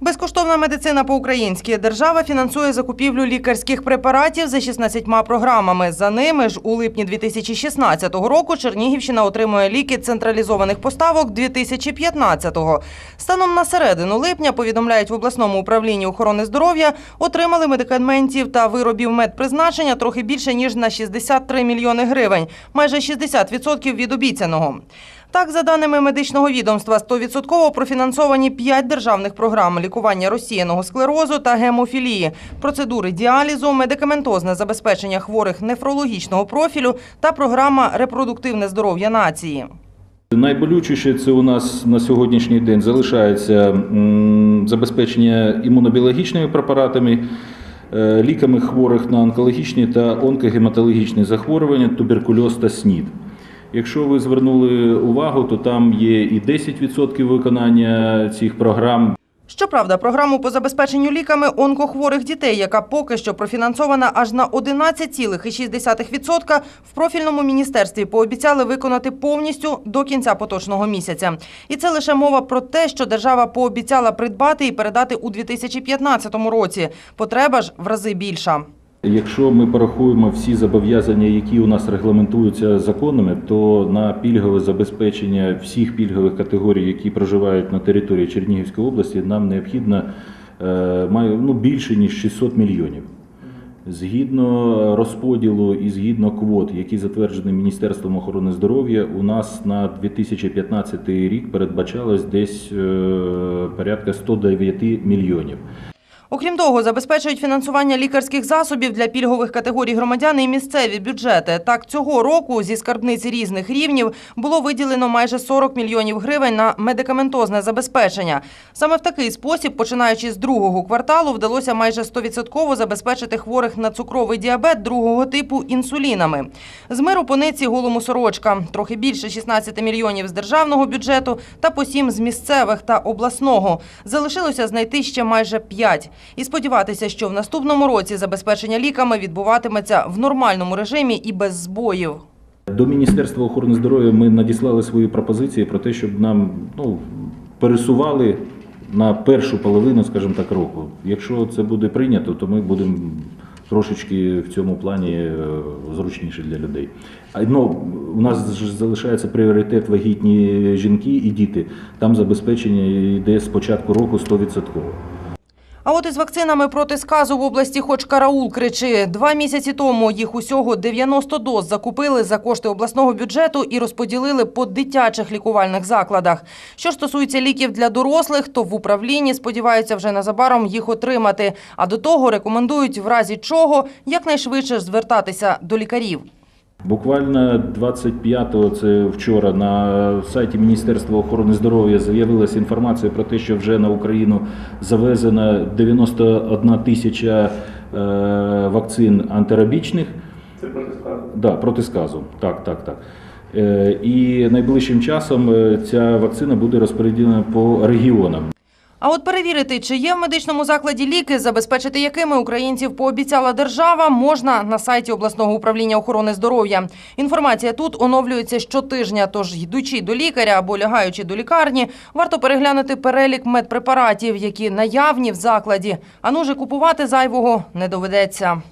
Безкоштовна медицина по-українськи. Держава фінансує закупівлю лікарських препаратів за 16 програмами. За ними ж у липні 2016 року Чернігівщина отримує ліки централізованих поставок 2015-го. Станом на середину липня, повідомляють в обласному управлінні охорони здоров'я, отримали медикаментів та виробів медпризначення трохи більше, ніж на 63 мільйони гривень, майже 60% від обіцяного. Так, за даними медичного відомства, 100% профінансовані 5 державних програм лікування розсіяного склерозу та гемофілії, процедури діалізу, медикаментозне забезпечення хворих нефрологічного профілю та програма репродуктивне здоров'я нації. Найболючіше це у нас на сьогоднішній день залишається забезпечення імунобіологічними препаратами, е, ліками хворих на онкологічні та онкогематологічні захворювання, туберкульоз та СНІД. Якщо ви звернули увагу, то там є і 10% виконання цих програм, Щоправда, програму по забезпеченню ліками онкохворих дітей, яка поки що профінансована аж на 11,6%, в профільному міністерстві пообіцяли виконати повністю до кінця поточного місяця. І це лише мова про те, що держава пообіцяла придбати і передати у 2015 році. Потреба ж в рази більша. Якщо ми порахуємо всі зобов'язання, які у нас регламентуються законами, то на пільгове забезпечення всіх пільгових категорій, які проживають на території Чернігівської області, нам необхідно е, ну більше ніж 600 мільйонів. Згідно розподілу і згідно квот, які затверджені Міністерством охорони здоров'я, у нас на 2015 рік передбачалось десь е, порядка 109 мільйонів. Окрім того, забезпечують фінансування лікарських засобів для пільгових категорій громадян і місцеві бюджети. Так, цього року зі скарбниці різних рівнів було виділено майже 40 мільйонів гривень на медикаментозне забезпечення. Саме в такий спосіб, починаючи з другого кварталу, вдалося майже 100% забезпечити хворих на цукровий діабет другого типу інсулінами. З миру по ниці голому сорочка. Трохи більше 16 мільйонів з державного бюджету та по 7 з місцевих та обласного. Залишилося знайти ще майже 5. І сподіватися, що в наступному році забезпечення ліками відбуватиметься в нормальному режимі і без збоїв. До Міністерства охорони здоров'я ми надіслали свої пропозиції про те, щоб нам ну, пересували на першу половину, скажімо так, року. Якщо це буде прийнято, то ми будемо трошечки в цьому плані е, зручніше для людей. Ну, у нас залишається пріоритет вагітні жінки і діти. Там забезпечення йде з початку року 100%. А от із вакцинами проти сказу в області хоч караул кричи. Два місяці тому їх усього 90 доз закупили за кошти обласного бюджету і розподілили по дитячих лікувальних закладах. Що стосується ліків для дорослих, то в управлінні сподіваються вже незабаром їх отримати. А до того рекомендують в разі чого якнайшвидше звертатися до лікарів. Буквально 25-го, це вчора, на сайті Міністерства охорони здоров'я з'явилася інформація про те, що вже на Україну завезено 91 тисяча е, вакцин антирабічних. Це проти сказу. Да, проти сказу. Так, так, так. Е, І найближчим часом е, ця вакцина буде розподілена по регіонам. А от перевірити, чи є в медичному закладі ліки, забезпечити якими українців пообіцяла держава, можна на сайті обласного управління охорони здоров'я. Інформація тут оновлюється щотижня. Тож, йдучи до лікаря або лягаючи до лікарні, варто переглянути перелік медпрепаратів, які наявні в закладі. А ну же купувати зайвого не доведеться.